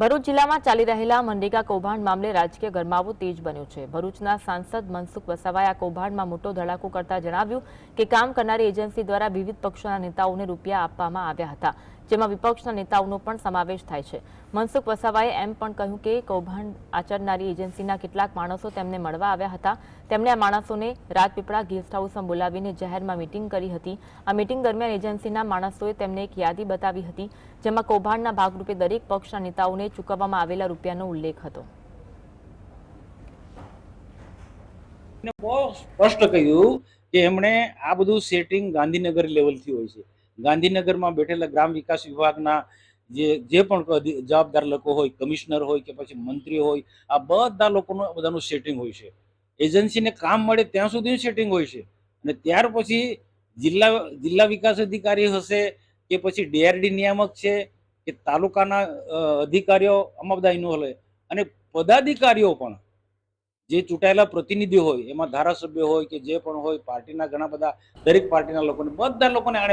ભરૂચ જિલ્લામાં ચાલી રહેલા મનરેગા કૌભાંડ મામલે રાજકીય ગરમાવો તેજ બન્યો છે. ભરૂચના સાંસદ મનસુખ વસાવાએ આ કૌભાંડમાં મોટો ધડાકો કરતા જણાવ્યું કે કામ કરનારી એજન્સી દ્વારા વિવિધ પક્ષોના નેતાઓને રૂપિયા આપવામાં આવ્યા હતા. જેમાં વિપક્ષના નેતાઓનો પણ સમાવેશ થાય છે. મનસુખ વસાવાએ એમ પણ કહ્યું કે કૌભાંડ આચરનારી એજન્સીના કેટલાક માણસો તેમને મળવા આવ્યા હતા. તેમણે આ માણસોને રાજપીપળા ગેસ્ટ હાઉસમાં બોલાવીને જાહેરમાં મીટિંગ કરી હતી. આ મીટિંગ દરમિયાન એજન્સીના માણસોએ તેમને એક યાદી બતાવી હતી, જેમાં કૌભાંડના ભાગરૂપે દરેક પક્ષના નેતાઓને ચૂકવવામાં આવેલા રૂપિયાનો ઉલ્લેખ હતો. બહુ સ્પષ્ટ કહ્યું કે એમણે આ બધું સેટિંગ ગાંધીનગર લેવલથી હોય છે. ગાંધીનગરમાં બેઠેલા ગ્રામ વિકાસ વિભાગના જે જે પણ જવાબદાર લોકો હોય, કમિશનર હોય કે પછી મંત્રી હોય, આ બધા લોકોનું બધાનું સેટિંગ હોય છે. એજન્સીને કામ મળે ત્યાં સુધી સેટિંગ હોય છે. અને ત્યાર પછી જિલ્લા જિલ્લા વિકાસ અધિકારી હશે કે પછી ડીઆરડી નિયામક છે કે તાલુકાના અધિકારીઓ, આમાં બધા ઇન્વોલ્વ અને પદાધિકારીઓ પણ જે ચૂંટાયેલા પ્રતિનિધિ હોય, એમાં ધારાસભ્ય હોય કે જે પણ હોય, પાર્ટીના ઘણા બધા દરેક પાર્ટીના લોકોને, બધા લોકોને આણે